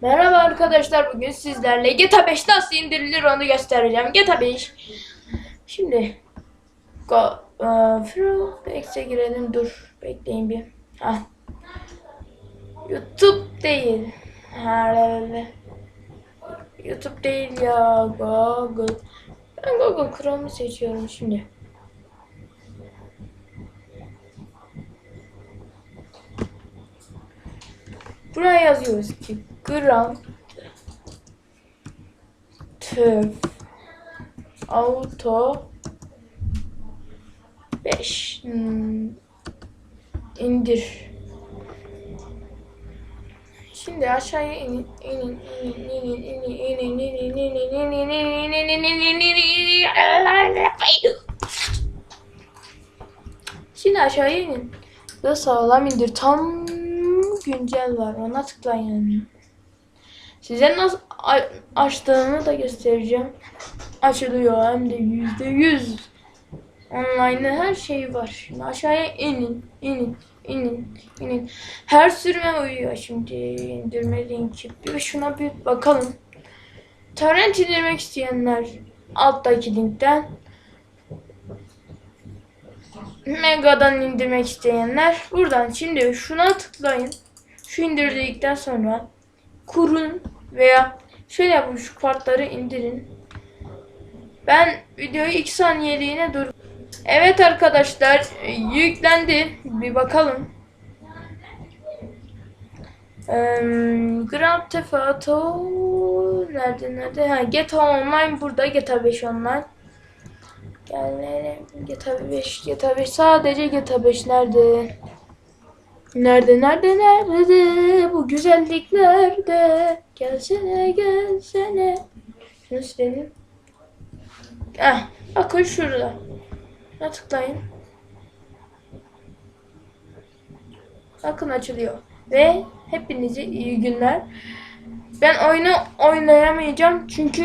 Merhaba arkadaşlar bugün sizlerle GTA 5 nasıl indirilir onu göstereceğim. GTA 5. Şimdi Go, uh, girelim dur bekleyin bir. Ah. YouTube değil. Herhalde. YouTube değil ya Google. Ben Google Chrome'u seçiyorum şimdi. Buraya yazıyoruz ki Grand Theft Auto 5 hmm, indir. Şimdi aşağıya inin, inin, inin, inin, inin, inin, inin, inin. Şimdi aşağıya inin. Ve sağlam indir. Tam güncel var. Ona tıklayın. Size nasıl a- açtığını da göstereceğim. Açılıyor hem de yüzde yüz. Online her şey var. Şimdi aşağıya inin, inin, inin, inin. Her sürüme uyuyor şimdi indirme linki. Bir şuna bir bakalım. Torrent indirmek isteyenler alttaki linkten. Mega'dan indirmek isteyenler buradan şimdi şuna tıklayın. Şu indirdikten sonra kurun veya şöyle yapın şu kartları indirin. Ben videoyu 2 saniyeliğine dur. Evet arkadaşlar yüklendi. Bir bakalım. Eee Grand Theft Auto nerede nerede? Ha, GTA Online burada. GTA 5 Online. Gelelim. GTA 5, GTA 5 sadece GTA 5 nerede? Nerede nerede nerede bu güzellik nerede? Gelsene gelsene. Şunu silelim. Ah, bakın şurada. Şuna tıklayın. Bakın açılıyor. Ve hepinize iyi günler. Ben oyunu oynayamayacağım çünkü